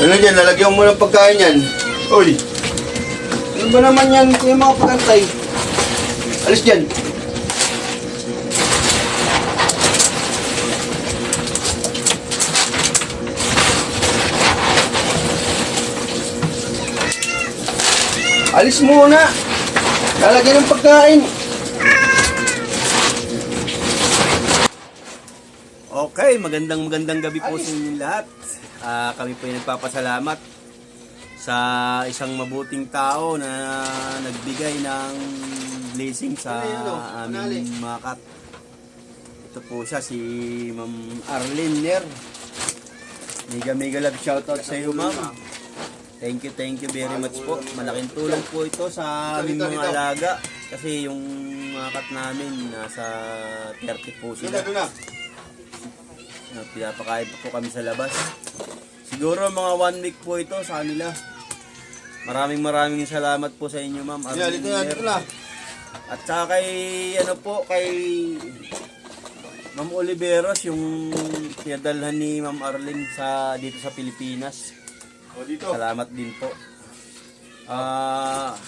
Ano dyan, lalagyan mo ng pagkain yan. Uy! Ano ba naman yan, yung mga pagkantay? Alis dyan. Alis muna! Lalagyan ng pagkain. Okay, magandang magandang gabi po sa inyong lahat. Ah, kami po ay nagpapasalamat sa isang mabuting tao na nagbigay ng blessing sa aming mga kat. Ito po siya, si Ma'am Arlene Ner. Mega mega love shoutout sa iyo, Ma'am. Thank you, thank you very much po. Malaking tulong po ito sa aming mga alaga. Kasi yung mga kat namin, nasa 30 po sila na, doon na. na pinapakain pa po kami sa labas. Siguro mga one week po ito sa kanila. Maraming maraming salamat po sa inyo ma'am. Yeah, dito na, dito na. At saka kay ano po kay Ma'am Oliveros yung pinadalhan ni Ma'am Arlene sa dito sa Pilipinas. O, dito. Salamat din po. Ah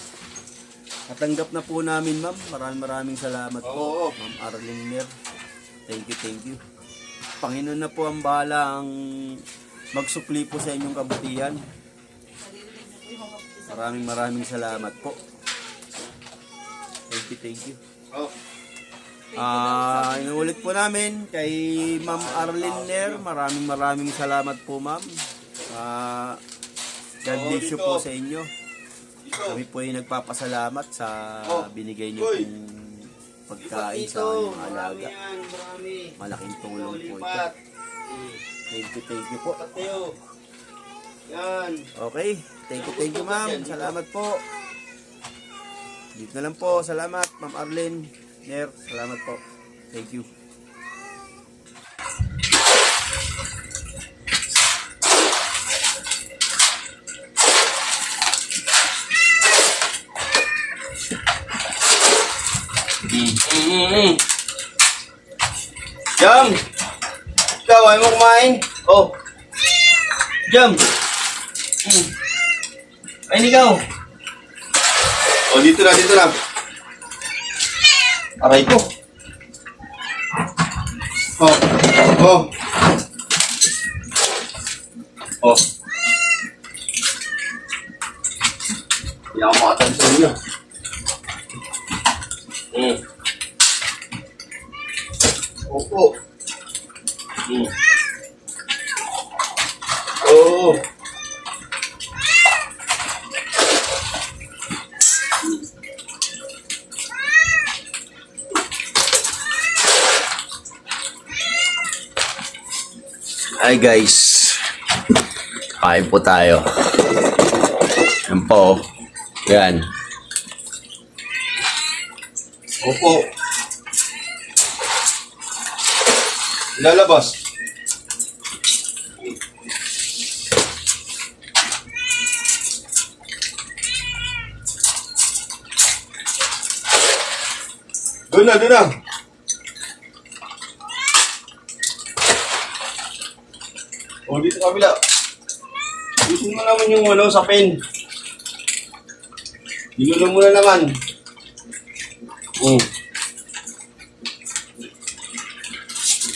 natanggap na po namin ma'am. Maraming maraming salamat Oo, po. oo. Ma'am Arlene Mer. Thank you, thank you. Panginoon na po ang bahala ang magsupli po sa inyong kabutihan. Maraming maraming salamat po. Thank you, thank you. Oh. Ah, inuulit po namin kay Ma'am Arlene Ner. Maraming maraming salamat po, Ma'am. Ah, God Oo, bless you po sa inyo. Kami po ay nagpapasalamat sa Oh. binigay niyo pong pagkain sa aming alaga. Malaking tulong po ito. Thank you, thank you po. Okay, thank you, thank you, ma'am. Salamat po. Dito na lang po. Salamat, Ma'am Arlene. Ner, salamat po. Thank you. Mm-hmm. Jam! Ikaw, ayaw mo kumain? Oh. Jam! Mm. Ayun ikaw. Oh, dito na, dito na. Aray ko. Oh. Oh. Oh. Hindi ako makatag sa inyo. Mm. Opo. Mm. Oo. Hi guys. Kain po tayo. Yan po. Yan. Opo. Lalabas. Doon na, doon na. O, dito kabila. Dito mo naman yung ano, sa pen. Ginulo mo na naman. Mm.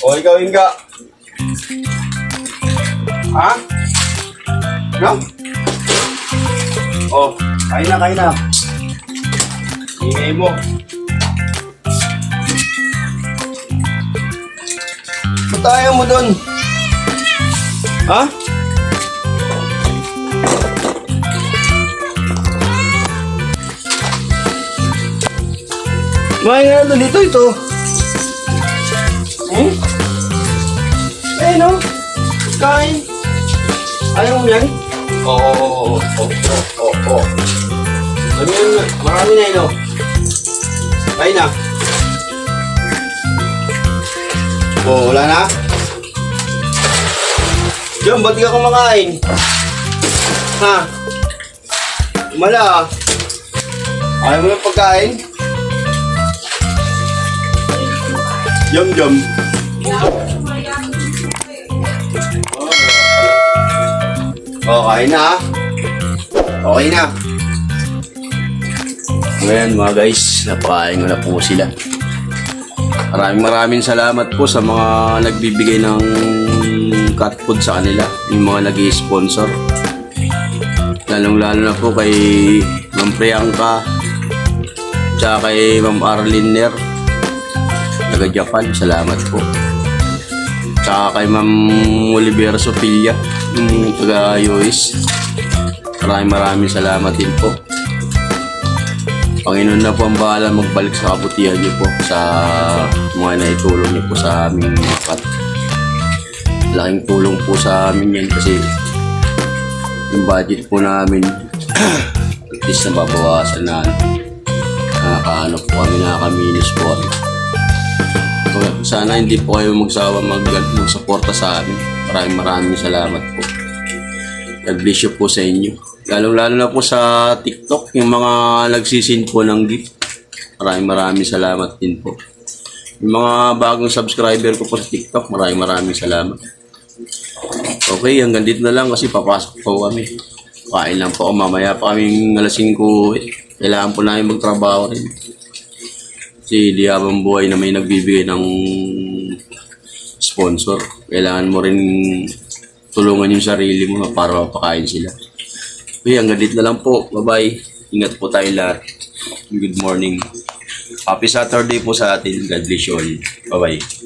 O, ikaw, Inga. Ha? No? O, kain na, kain na. Ingay mo. Ba't ayaw mo doon? Ha? Kumain nga dito ito. Kain. Ayaw mo yan? Oo, oo, oo, oo, oo. Ano yan? Marami na yun, oh. Kain na. Oo, wala na? Diyan, ba't di ka kumakain? Ha? Mala, ah. Ayaw mo ng pagkain? Yum, yum. Okay na. Okay na. Ngayon mga guys, napakain na po sila. Maraming maraming salamat po sa mga nagbibigay ng cat food sa kanila, yung mga nag sponsor Lalong lalo na po kay Ma'am Priyanka, tsaka kay Ma'am Arlene Ner, taga Japan, salamat po. Tsaka kay Ma'am Olivera Sopilla, yung taga US. Maraming maraming salamat din po. Panginoon na po ang bahala magbalik sa kabutihan niyo po sa mga naitulong niyo po sa aming mga kat. Laking tulong po sa amin yan kasi yung budget po namin at least nababawasan na nakakaano po kami nakakaminis po kami. Sana hindi po kayo magsawa mag magsuporta sa amin. Maraming maraming salamat po. God bless you po sa inyo. Lalo-lalo na po sa TikTok, yung mga nagsisin po ng gift. Maraming maraming salamat din po. Yung mga bagong subscriber ko po sa TikTok, maraming maraming salamat. Okay, hanggang dito na lang kasi papasok po kami. Kain lang po ako. Mamaya pa kaming alas 5. eh. Kailangan po namin magtrabaho rin. Kasi di habang buhay na may nagbibigay ng sponsor. Kailangan mo rin tulungan yung sarili mo para mapakain sila. Okay, hanggang dito na lang po. Bye-bye. Ingat po tayo lahat. Good morning. Happy Saturday po sa atin. God bless you all. Bye-bye.